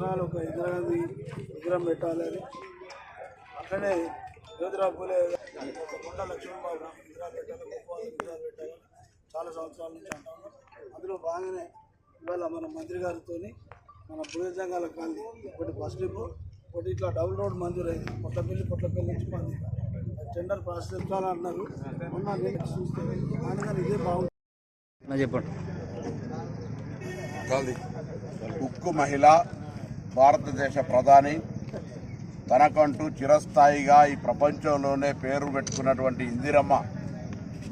సంవత్సరాలు ఒక ఇందిరాగాంధీ విగ్రహం పెట్టాలని. అట్లనే జ్యోతిరావు పూలే కొండ లక్ష్మణబాబు విగ్రహాలు పెట్టాలి గోపాల్ విగ్రహాలు పెట్టాలి. చాలా సంవత్సరాల నుంచి అంటా ఉన్నాం. అందులో బాగానే ఇవాళ మన మంత్రి గారితో మన భుజంగాల కాలనీ ఒకటి బస్ డిపో ఒకటి ఇట్లా డబుల్ రోడ్ మంజూరైంది. పొట్లపల్లి పొట్లపల్లి నుంచి మంది. టెండర్ ప్రాసెస్ అన్నారు. మొన్న నేను చూస్తే ఆయన ఇదే బాగుంది చెప్పండి. ఉక్కు మహిళ భారతదేశ ప్రధాని తనకంటూ చిరస్థాయిగా ఈ ప్రపంచంలోనే పేరు పెట్టుకున్నటువంటి ఇందిరమ్మ.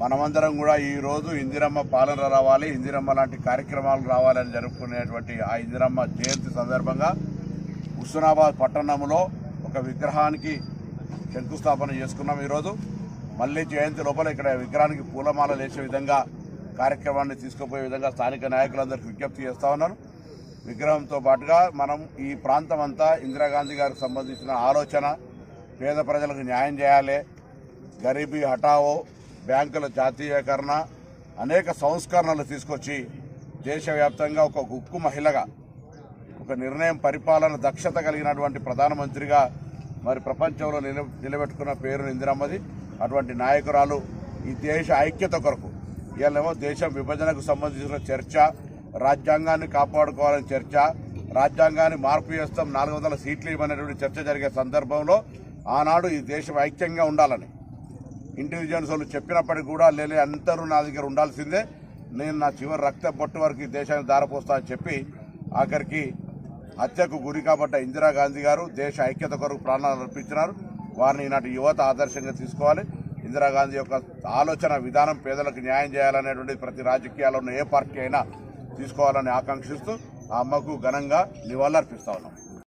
మనమందరం కూడా ఈరోజు ఇందిరమ్మ పాలన రావాలి ఇందిరమ్మ లాంటి కార్యక్రమాలు రావాలని జరుపుకునేటువంటి ఆ ఇందిరమ్మ జయంతి సందర్భంగా హుస్నాబాద్ పట్టణంలో ఒక విగ్రహానికి శంకుస్థాపన చేసుకున్నాం ఈరోజు. మళ్ళీ జయంతి లోపల ఇక్కడ విగ్రహానికి పూలమాల వేసే విధంగా కార్యక్రమాన్ని తీసుకుపోయే విధంగా స్థానిక నాయకులందరికీ విజ్ఞప్తి చేస్తా ఉన్నాను. విగ్రహంతో పాటుగా మనం ఈ ప్రాంతం అంతా ఇందిరాగాంధీ గారికి సంబంధించిన ఆలోచన పేద ప్రజలకు న్యాయం చేయాలి గరీబీ హఠావో బ్యాంకుల జాతీయకరణ అనేక సంస్కరణలు తీసుకొచ్చి దేశవ్యాప్తంగా ఒక ఉక్కు మహిళగా ఒక నిర్ణయం పరిపాలన దక్షత కలిగినటువంటి ప్రధానమంత్రిగా మరి ప్రపంచంలో నిల నిలబెట్టుకున్న పేరు ఇందిరమ్మది. అటువంటి నాయకురాలు ఈ దేశ ఐక్యత కొరకు ఇవాళేమో దేశం విభజనకు సంబంధించిన చర్చ రాజ్యాంగాన్ని కాపాడుకోవాలని చర్చ రాజ్యాంగాన్ని మార్పు చేస్తాం నాలుగు వందల సీట్లు ఇవ్వనేటువంటి చర్చ జరిగే సందర్భంలో ఆనాడు ఈ దేశం ఐక్యంగా ఉండాలని. ఇంటెలిజెన్స్ వాళ్ళు చెప్పినప్పటికీ కూడా లేలే అందరూ నా దగ్గర ఉండాల్సిందే. నేను నా చివరి రక్త బొట్టు వరకు ఈ దేశాన్ని దారపోస్తా అని చెప్పి ఆఖరికి హత్యకు గురి కాబట్ట ఇందిరాగాంధీ గారు దేశ ఐక్యత కొరకు ప్రాణాలు అర్పించినారు. వారిని ఈనాటి యువత ఆదర్శంగా తీసుకోవాలి. ఇందిరాగాంధీ యొక్క ఆలోచన విధానం పేదలకు న్యాయం చేయాలనేటువంటి ప్రతి రాజకీయాల్లో ఉన్న ఏ పార్టీ అయినా తీసుకోవాలని ఆకాంక్షిస్తూ ఆ అమ్మకు ఘనంగా నివాళులర్పిస్తా ఉన్నాం.